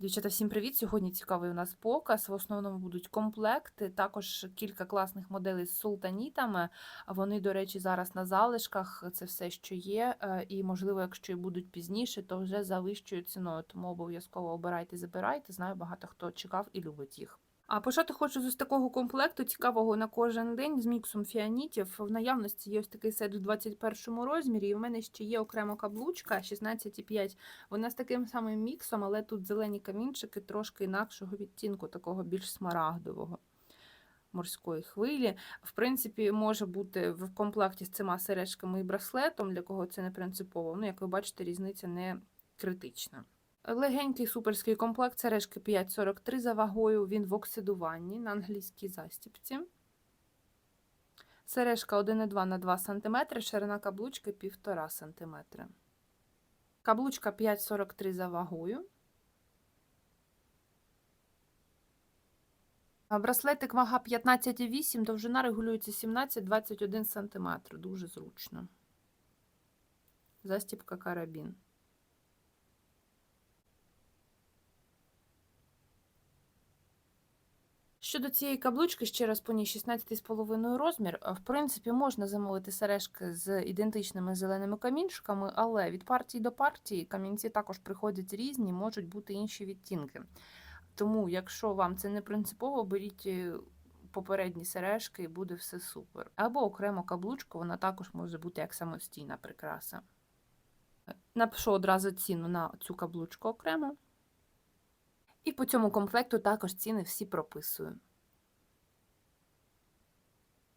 Дівчата, всім привіт! Сьогодні цікавий у нас показ. В основному будуть комплекти, також кілька класних моделей з султанітами. Вони, до речі, зараз на залишках. Це все, що є. Е, І, можливо, якщо і будуть пізніше, то вже за вищою ціною. Тому обов'язково обирайте, забирайте. Знаю, багато хто чекав і любить їх. А почати хочу з такого комплекту цікавого на кожен день з міксом фіанітів. В наявності є ось такий сет у 21 розмірі. І в мене ще є окремо каблучка 16,5. Вона з таким самим міксом, але тут зелені камінчики трошки інакшого відтінку, такого більш смарагдового. Морської хвилі. В принципі, може бути в комплекті з цими сережками і браслетом, для кого це не принципово. Ну, як ви бачите, різниця не критична. Легенький суперський комплект сережки 5,43 за вагою. Він в оксидуванні на англійській застіпці. Сережка 1,2 на 2 см, ширина каблучки 1,5 см. Каблучка 5,43 за вагою. Браслетик вага 15,8, довжина регулюється 17-21 см. Дуже зручно. Застіпка карабін. Щодо цієї каблучки, ще раз по ній 16,5 розмір. В принципі, можна замовити сережки з ідентичними зеленими камінчиками, але від партії до партії камінці також приходять різні, можуть бути інші відтінки. Тому, якщо вам це не принципово, беріть е, попередні сережки і буде все супер. Або окремо каблучку, вона також може бути як самостійна прикраса. Напишу одразу ціну на цю каблучку окремо. І по цьому комплекту також ціни всі прописую.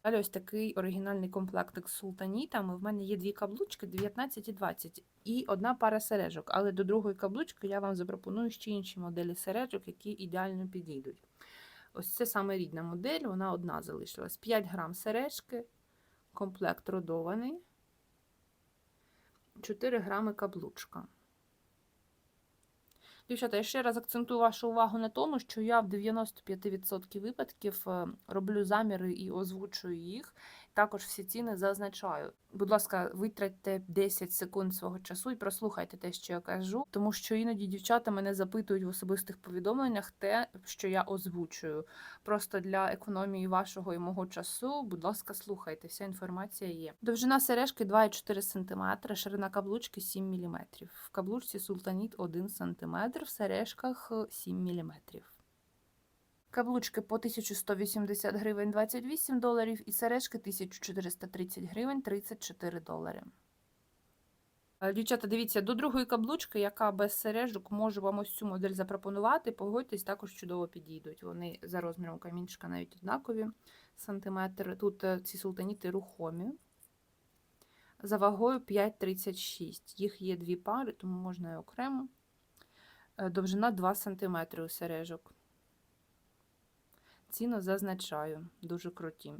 Далі ось такий оригінальний комплектик з султанітами. В мене є дві каблучки 19 і 20 і одна пара сережок. Але до другої каблучки я вам запропоную ще інші моделі сережок, які ідеально підійдуть. Ось це саме рідна модель, вона одна залишилась. 5 грам сережки, комплект родований, 4 грами каблучка. Дівчата, я ще раз акцентую вашу увагу на тому, що я в 95% випадків е, роблю заміри і озвучую їх. Також всі ціни зазначаю. Будь ласка, витратьте 10 секунд свого часу і прослухайте те, що я кажу, тому що іноді дівчата мене запитують в особистих повідомленнях те, що я озвучую. Просто для економії вашого і мого часу, будь ласка, слухайте, вся інформація є. Довжина сережки 2,4 см, ширина каблучки 7 мм. В каблучці султаніт 1 см, в сережках 7 мм. Каблучки по 1180 гривень 28 доларів і сережки 1430 гривень 34 долари. Е, Дівчата, дивіться, до другої каблучки, яка без сережок, можу вам ось цю модель запропонувати. Погодьтесь, також чудово підійдуть. Вони за розміром камінчика навіть однакові сантиметри. Тут е, ці султаніти рухомі. За вагою 5,36. Їх є дві пари, тому можна і окремо. Е, Довжина 2 см у сережок. Ціну зазначаю, дуже круті.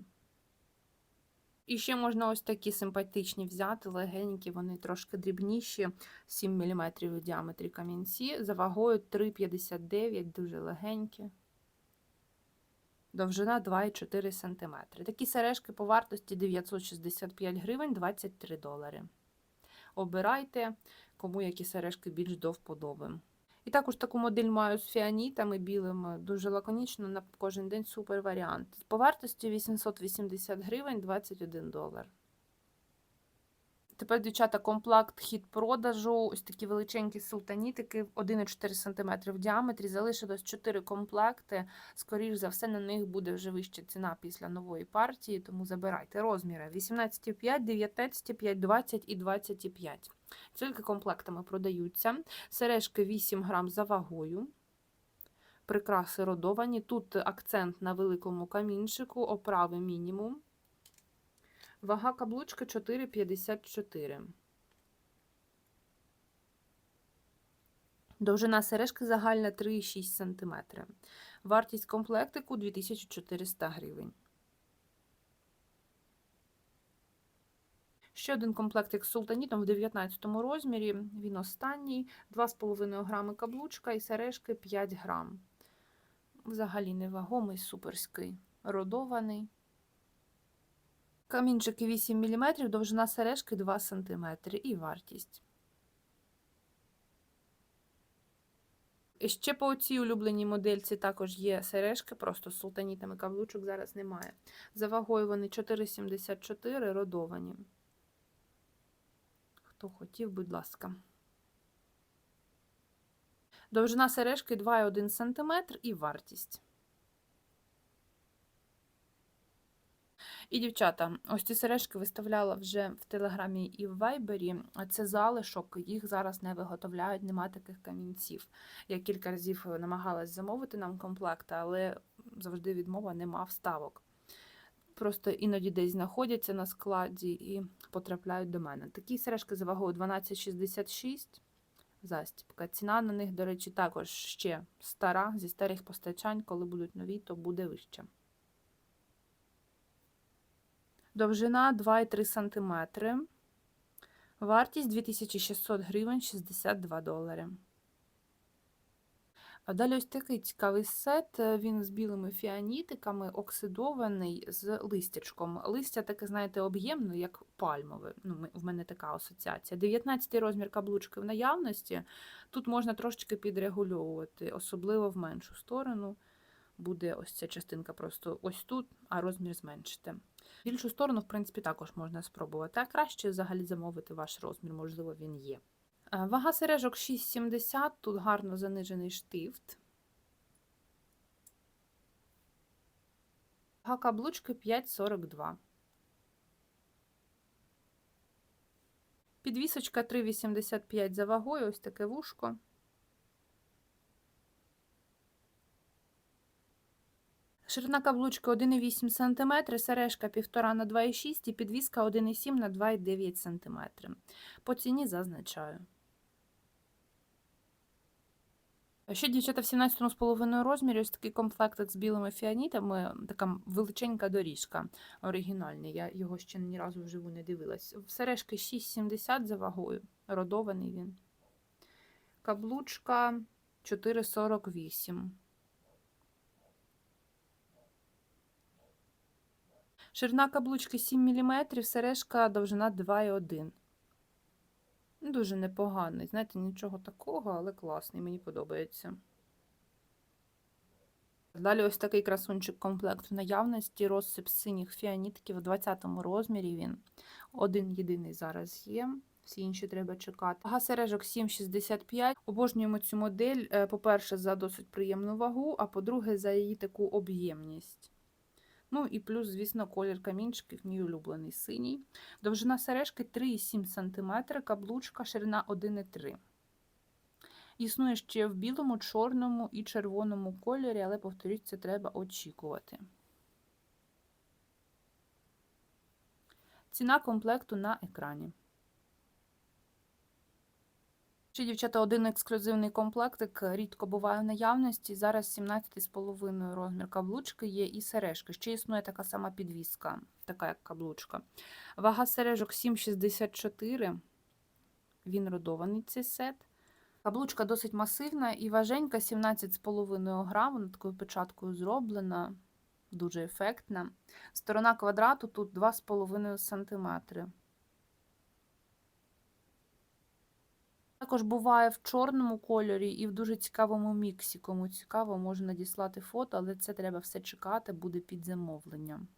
І ще можна ось такі симпатичні взяти, легенькі, вони трошки дрібніші, 7 мм у діаметрі камінці, за вагою 3,59, дуже легенькі. Довжина 2,4 см. Такі сережки по вартості 965 гривень 23 долари. Обирайте, кому які сережки більш до вподоби. І також таку модель маю з фіанітами білими, дуже лаконічно на кожен день супер варіант. По вартості 880 гривень 21 долар. Тепер, дівчата, комплект хід продажу. Ось такі величенькі султанітики 1,4 см в діаметрі. Залишилось 4 комплекти. Скоріш за все, на них буде вже вища ціна після нової партії, тому забирайте розміри 18,5, 19,5, 20 і 25. Тільки комплектами продаються. Сережки 8 грам за вагою. Прикраси родовані. Тут акцент на великому камінчику, оправи мінімум. Вага каблучки 4,54. Довжина сережки загальна 3,6 см. Вартість комплектику 2400 гривень. Ще один комплектик з султанітом в 19 розмірі. Він останній. 2,5 грами каблучка і сережки 5 грам. Взагалі невагомий, суперський, родований. Камінчики 8 мм, довжина сережки 2 см і вартість. І Ще по цій улюбленій модельці також є сережки, просто з султанітами каблучок зараз немає. За вагою вони 4,74 родовані. Хто хотів, будь ласка. Довжина сережки 2,1 см і вартість. І, дівчата, ось ці сережки виставляла вже в Телеграмі і в Вайбері. Це залишок, їх зараз не виготовляють, нема таких камінців. Я кілька разів намагалась замовити нам комплекти, але завжди відмова нема вставок. Просто іноді десь знаходяться на складі і потрапляють до мене. Такі сережки за вагою 12,66 застіпка. Ціна на них, до речі, також ще стара, зі старих постачань, коли будуть нові, то буде вища. Довжина 2,3 см. Вартість 2600 гривень 62 долари. Далі ось такий цікавий сет. Він з білими фіанітиками, оксидований з листячком. Листя таке, знаєте, об'ємне, як пальмове. Ну, В мене така асоціація. 19 розмір каблучки в наявності. Тут можна трошечки підрегульовувати, особливо в меншу сторону. Буде ось ця частинка просто ось тут, а розмір зменшити. Більшу сторону, в принципі, також можна спробувати. А краще взагалі замовити ваш розмір, можливо, він є. Е, Вага сережок 6,70, тут гарно занижений штифт. Вага каблучки 5,42. Підвісочка 3,85 за вагою, ось таке вушко. Ширина каблучки 1,8 см, сережка 1,5 на 2,6 і підвіска 1,7 на 2,9 см. По ціні зазначаю. Ще дівчата в 17,5 розмірі ось такий комплектик з білими фіанітами, така величенька доріжка оригінальний. Я його ще ні разу вживу не дивилась. В сережки 6,70 за вагою, родований він. Каблучка 4,48. Ширина каблучки 7 мм, сережка довжина 2,1 Дуже непоганий. Знаєте, нічого такого, але класний, мені подобається. Далі ось такий красунчик комплект в наявності, розсип синіх фіанітків у 20 розмірі він. Один єдиний зараз є, всі інші треба чекати. Вага сережок 7,65. Обожнюємо цю модель, е, по-перше, за досить приємну вагу, а по-друге, за її таку об'ємність. Ну і плюс, звісно, колір камінчиків, мій улюблений синій. Довжина сережки 3,7 см, каблучка, ширина 1,3 Існує ще в білому, чорному і червоному кольорі, але, повторюсь, це треба очікувати. Ціна комплекту на екрані. Ще, дівчата, один ексклюзивний комплектик рідко буває в наявності. Зараз 17,5 розмір каблучки є і сережки. Ще існує така сама підвіска, така як каблучка. Вага сережок 7,64. Він родований цей сет. Каблучка досить масивна і важенька, 17,5 грам, вона такою печаткою зроблена, дуже ефектна. Сторона квадрату тут 2,5 см. Також буває в чорному кольорі і в дуже цікавому міксі. Кому цікаво, можу надіслати фото, але це треба все чекати, буде під замовленням.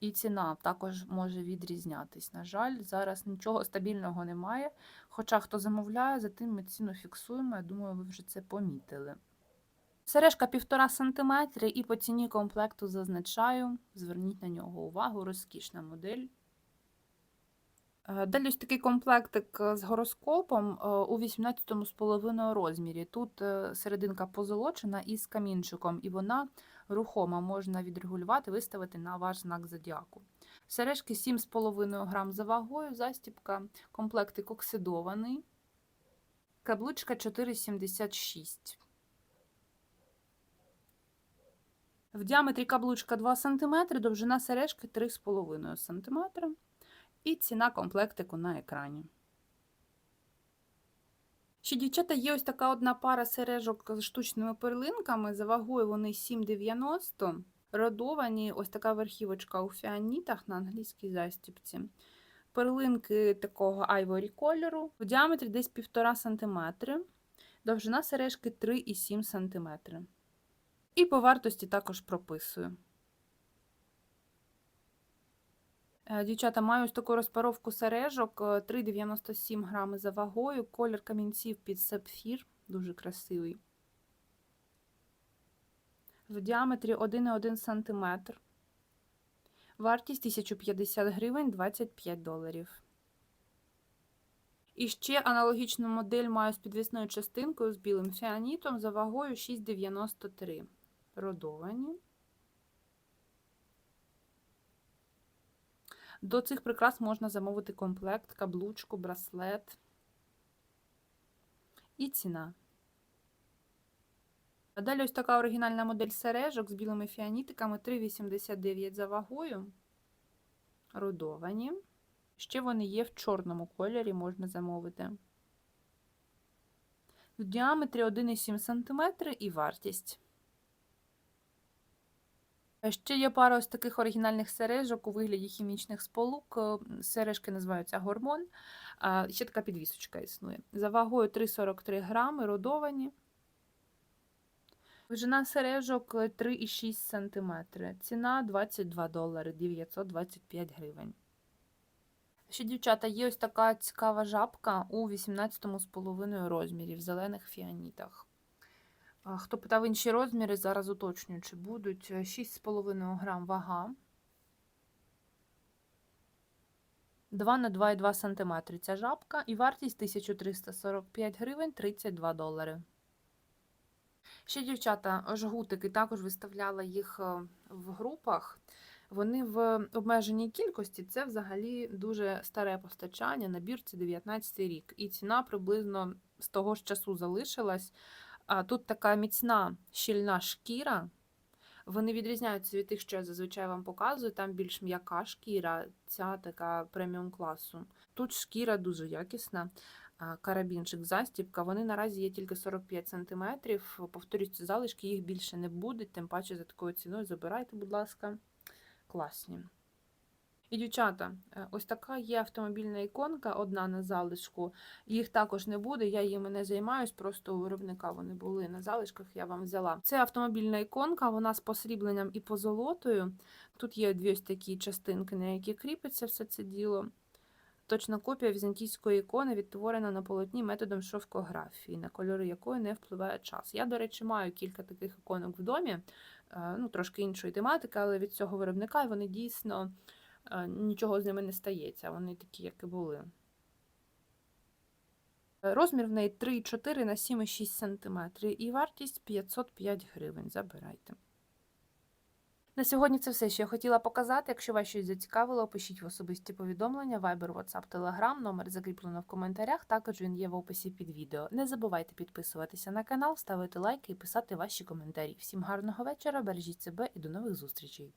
І ціна також може відрізнятись. На жаль, зараз нічого стабільного немає. Хоча хто замовляє, за тим ми ціну фіксуємо, я думаю, ви вже це помітили. Сережка 1,5 см і по ціні комплекту зазначаю. Зверніть на нього увагу, розкішна модель. Е, далі ось такий комплектик з гороскопом е, у 18,5 розмірі. Тут е, серединка позолочена із камінчиком, і вона рухома, можна відрегулювати, виставити на ваш знак зодіаку. Сережки 7,5 грам за вагою, застіпка, комплектик оксидований, каблучка 4,76. В діаметрі каблучка 2 см, довжина сережки 3,5 см і ціна комплектику на екрані. Ще, дівчата, є ось така одна пара сережок з штучними перлинками. За вагою вони 7,90. Родовані ось така верхівочка у фіанітах на англійській застіпці. Перлинки такого айворі кольору, в діаметрі десь 1,5 см. Довжина сережки 3,7 см. І по вартості також прописую. Дівчата, маю ось таку розпаровку сережок е, 3,97 грами за вагою, колір камінців під сапфір, дуже красивий. В діаметрі 1,1 см. Вартість 1050 гривень 25 доларів. І ще аналогічну модель маю з підвісною частинкою з білим фіанітом за вагою 6,93. Родовані. До цих прикрас можна замовити комплект, каблучку, браслет і ціна. Далі ось така оригінальна модель сережок з білими фіанітиками 3,89 за вагою. Родовані. Ще вони є в чорному кольорі, можна замовити. В діаметрі 1,7 см і вартість. Е, Ще є пара ось таких оригінальних сережок у вигляді хімічних сполук. Е, Сережки називаються гормон. Ще така підвісочка існує. За вагою 3,43 грами, родовані. Довжина сережок 3,6 см. Ціна 22 долари 925 гривень. Ще, дівчата, є ось така цікава жабка у 18,5 розмірі в зелених фіанітах. Хто питав інші розміри, зараз уточнюю, чи будуть 6,5 грам вага. 2 на 2,2 см ця жабка і вартість 1345 гривень 32 долари. Ще, дівчата, жгутики також виставляла їх е, в групах. Вони в обмеженій кількості. Це взагалі дуже старе постачання. Набір це 19 рік. І ціна приблизно з того ж часу залишилась. А тут така міцна щільна шкіра. Вони відрізняються від тих, що я зазвичай вам показую. Там більш м'яка шкіра, ця така преміум класу. Тут шкіра дуже якісна. Карабінчик, застібка. Вони наразі є тільки 45 см. Повторюсь, залишки їх більше не буде, тим паче за такою ціною забирайте, будь ласка, класні. І, дівчата, е, ось така є автомобільна іконка, одна на залишку. Їх також не буде, я їми не займаюсь, просто у виробника вони були на залишках, я вам взяла. Це автомобільна іконка, вона з посрібленням і позолотою. Тут є дві ось такі частинки, на які кріпиться все це діло. Точна копія візантійської ікони відтворена на полотні методом шовкографії, на кольори якої не впливає час. Я, до речі, маю кілька таких іконок в домі, е, ну, трошки іншої тематики, але від цього виробника вони дійсно нічого з ними не стається. Вони такі, як і були. Розмір в неї 3,4 на 7,6 см і вартість 505 гривень. Забирайте. На сьогодні це все, що я хотіла показати. Якщо вас щось зацікавило, пишіть в особисті повідомлення, Viber, WhatsApp, Telegram, номер закріплено в коментарях, також він є в описі під відео. Не забувайте підписуватися на канал, ставити лайки і писати ваші коментарі. Всім гарного вечора, бережіть себе і до нових зустрічей!